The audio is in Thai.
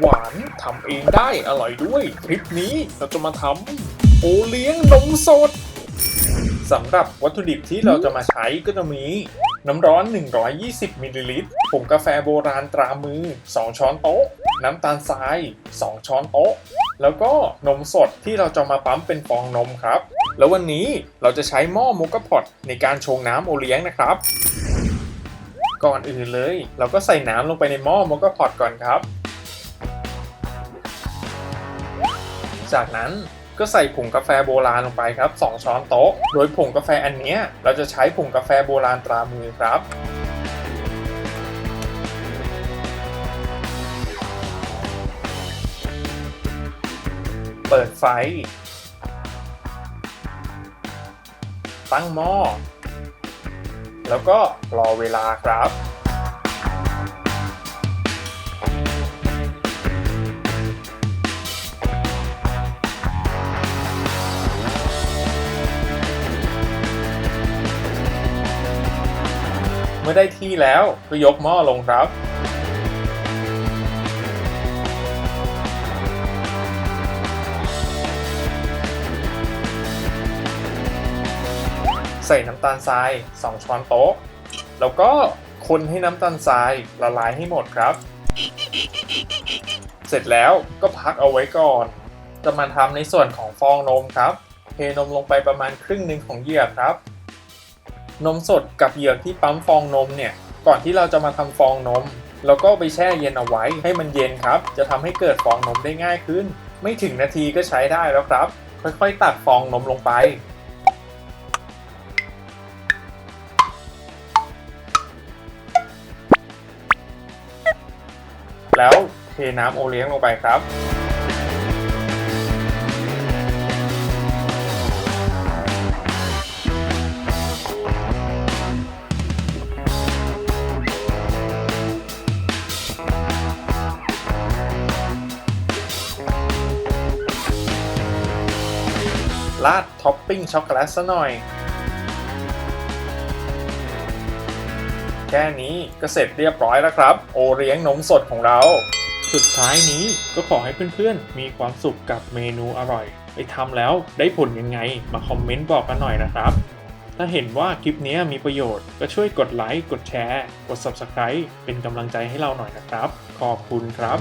หวานทำเองได้อร่อยด้วย คลิปนี้เราจะมาทำโอเลี้ยงนมสดสำหรับวัตถุดิบที่เราจะมาใช้ก็จะมีน้ำร้อน 120มิลลิลิตรผงกาแฟโบราณตรามือ 2 ช้อนโต๊ะ น้ำตาลทราย 2 ช้อนโต๊ะ แล้วก็นมสดที่เราจะมาปั๊มเป็นฟองนมครับ แล้ววันนี้เราจะใช้หม้อโมกะพอตในการชงน้ำโอเลี้ยงนะครับ ก่อนอื่นเลย เราก็ใส่น้ำลงไปในหม้อโมกะพอตก่อนครับ จากนั้นก็ใส่ผงกาแฟโบราณลงไปครับ 2 ช้อนโต๊ะ โดยผงกาแฟอันนี้เราจะใช้ผงกาแฟโบราณตรามือครับ เปิดไฟ ตั้งหม้อ แล้วก็รอเวลาครับ มื่อได้ที่แล้วก็ยกหม้อลงครับ ใส่น้ำตาลทราย 2 ช้อนโต๊ะ แล้วก็คนให้น้ำตาลทรายละลายให้หมดครับ เสร็จแล้วก็พักเอาไว้ก่อน จะมาทำในส่วนของฟองนมครับ เทนมลงไปประมาณครึ่งหนึ่งของเหยือกครับ นมสดกับเหยือกที่ปั๊มฟองนมเนี่ยก่อนที่เราจะมาทำฟองนมแล้วก็ไปแช่เย็นเอาไว้ให้มันเย็นครับ จะทำให้เกิดฟองนมได้ง่ายขึ้น ไม่ถึงนาทีก็ใช้ได้แล้วครับ ค่อยๆตักฟองนมลงไป แล้วเทน้ำโอเลี้ยงลงไปครับ ราดท็อปปิ้งช็อกโกแลตซะหน่อย แค่นี้ก็เสร็จเรียบร้อยแล้วครับ โอเลี้ยงนมสดของเรา สุดท้ายนี้ก็ขอให้เพื่อนๆ มีความสุขกับเมนูอร่อย ไปทำแล้วได้ผลยังไง มาคอมเมนต์บอกกันหน่อยนะครับถ้าเห็นว่าคลิปนี้มีประโยชน์ ก็ช่วยกดไลค์ กดแชร์ กด Subscribe เป็นกำลังใจให้เราหน่อยนะครับ ขอบคุณครับ